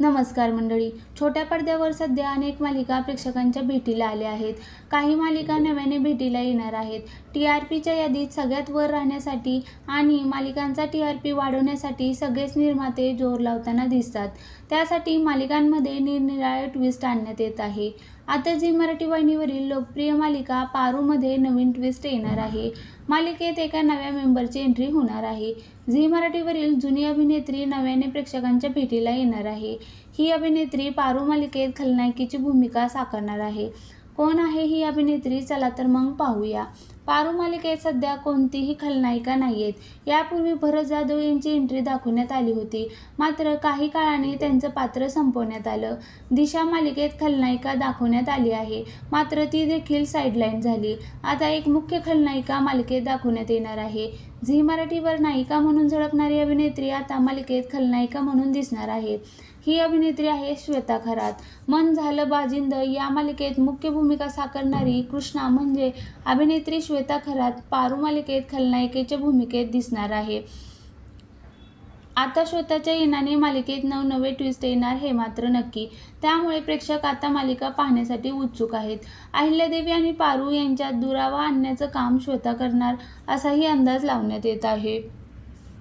नमस्कार मंडळी. छोट्या पडद्यावर सध्या अनेक मालिका प्रेक्षकांच्या भेटीला आल्या आहेत. काही मालिका नव्याने भेटीला येणार आहेत. टी आर पीच्या यादीत सगळ्यात वर राहण्यासाठी आणि मालिकांचा टी आर पी वाढवण्यासाठी सगळेच निर्माते जोर लावताना दिसतात. त्यासाठी मालिकांमध्ये निरनिराळे ट्विस्ट आणण्यात येत आहे. आता झी मराठी वाहिनीवरील लोकप्रिय मालिका पारूमध्ये नवीन ट्विस्ट येणार आहे. मालिकेत एका नव्या मेंबरची एंट्री होणार आहे. झी मराठीवरील जुनी अभिनेत्री नव्याने प्रेक्षकांच्या भेटीला येणार आहे. ही अभिनेत्री पारू मालिकेत खलनायकीची भूमिका साकारणार आहे. कोण आहे ही अभिनेत्री? चला तर मग पाहूया. पारू मालिकेत सध्या कोणतीही खलनायिका नाही आहेत यापूर्वी भरत जाधव यांची एंट्री दाखवण्यात आली होती. मात्र काही काळाने त्यांचं पात्र संपवण्यात आलं. दिशा मालिकेत खलनायिका दाखवण्यात आली आहे. मात्र ती देखील साईडलाईन झाली. आता एक मुख्य खलनायिका मालिकेत दाखवण्यात येणार आहे. झी मराठीवर नायिका म्हणून झळकणारी अभिनेत्री आता मालिकेत खलनायिका म्हणून दिसणार आहे ही अभिनेत्री आहे श्वेता खरात. मन झालं बाजिंद या मालिकेत मुख्य भूमिका साकारणारी कृष्णा म्हणजे अभिनेत्री श्वेता खरात पारू मालिकेत खलनायिकेच्या भूमिकेत दिसणार आहे. आता श्वेताच्या येणाने मालिकेत नवनवे ट्विस्ट येणार हे मात्र नक्की. त्यामुळे प्रेक्षक आता मालिका पाहण्यासाठी उत्सुक आहेत. अहिल्यादेवी आणि पारू यांच्यात दुरावा आणण्याचं काम श्वेता करणार असाही अंदाज लावण्यात येत आहे.